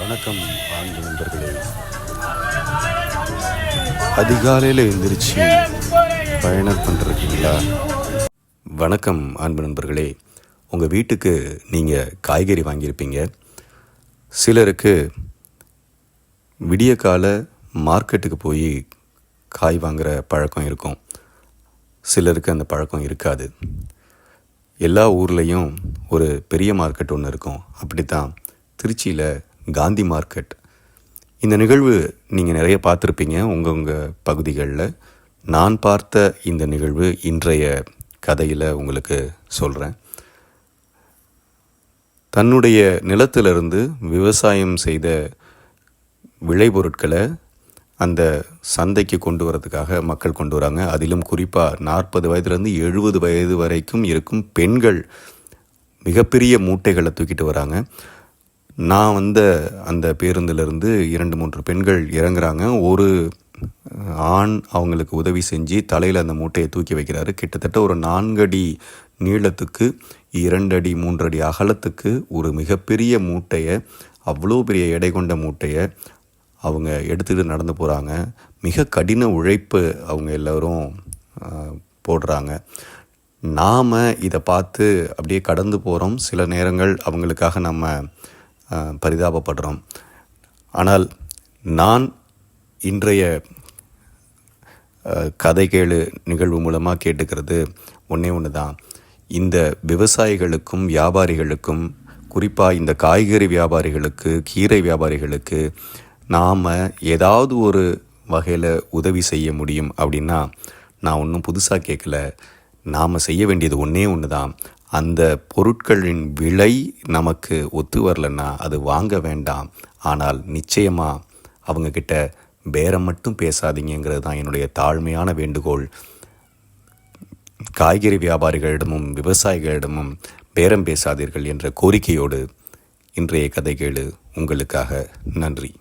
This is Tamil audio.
வணக்கம் ஆண்டு நண்பர்களே. அதிகாலையில் எழுந்திரிச்சு பயணம் பண்ணுறீங்களா வணக்கம் அன்பு நண்பர்களே. உங்கள் வீட்டுக்கு நீங்கள் காய்கறி வாங்கியிருப்பீங்க. சிலருக்கு விடிய கால மார்க்கெட்டுக்கு போய் காய் வாங்குகிற பழக்கம் இருக்கும். சிலருக்கு அந்த பழக்கம் இருக்காது. எல்லா ஊர்லேயும் ஒரு பெரிய மார்க்கெட் ஒன்று இருக்கும். அப்படித்தான் திருச்சியில் காந்தி மார்க்கெட். இந்த நிகழ்வு நீங்கள் நிறைய பார்த்துருப்பீங்க உங்கள் உங்கள் பகுதிகளில். நான் பார்த்த இந்த நிகழ்வு இன்றைய கதையில் உங்களுக்கு சொல்கிறேன் தன்னுடைய நிலத்திலிருந்து விவசாயம் செய்த விளைபொருட்களை அந்த சந்தைக்கு கொண்டு வரதுக்காக மக்கள் கொண்டு வராங்க. அதிலும் குறிப்பாக நாற்பது வயதுலேருந்து எழுபது வயது வரைக்கும் இருக்கும் பெண்கள் மிகப்பெரிய மூட்டைகளை தூக்கிட்டு வராங்க. நான் வந்த அந்த பேருந்திலிருந்து இரண்டு மூன்று பெண்கள் இறங்குறாங்க. ஒரு ஆண் அவங்களுக்கு உதவி செஞ்சு தலையில் அந்த மூட்டையை தூக்கி வைக்கிறாரு. கிட்டத்தட்ட ஒரு நான்கடி நீளத்துக்கு இரண்டடி மூன்றடி அகலத்துக்கு ஒரு மிகப்பெரிய மூட்டையை அவ்வளோ பெரிய எடை கொண்ட மூட்டையை அவங்க எடுத்துகிட்டு நடந்து போகிறாங்க மிக கடின உழைப்பு அவங்க எல்லோரும் போடுறாங்க. நாம் இதை பார்த்து அப்படியே கடந்து போகிறோம் சில நேரங்கள் அவங்களுக்காக நம்ம பரிதாபப்படுறோம். ஆனால் நான் இன்றைய கதை கேளு நிகழ்வு மூலமாக கேட்டுக்கிறது ஒன்றே ஒன்று தான் இந்த விவசாயிகளுக்கும் வியாபாரிகளுக்கும் குறிப்பாக இந்த காய்கறி வியாபாரிகளுக்கு கீரை வியாபாரிகளுக்கு நாம் ஏதாவது ஒரு வகையில் உதவி செய்ய முடியும் அப்படின்னா நான் ஒன்றும் புதுசாக கேட்கல நாம் செய்ய வேண்டியது ஒன்றே ஒன்று தான் அந்த பொருட்களின் விலை நமக்கு ஒத்து வரலன்னா அது வாங்க வேண்டாம். ஆனால் நிச்சயமாக அவங்கக்கிட்ட பேரம் மட்டும் பேசாதீங்கிறது தான் என்னுடைய தாழ்மையான வேண்டுகோள். காய்கறி வியாபாரிகளிடமும் விவசாயிகளிடமும் பேரம் பேசாதீர்கள் என்ற கோரிக்கையோடு இன்றைய கதை கேளு உங்களுக்காக நன்றி.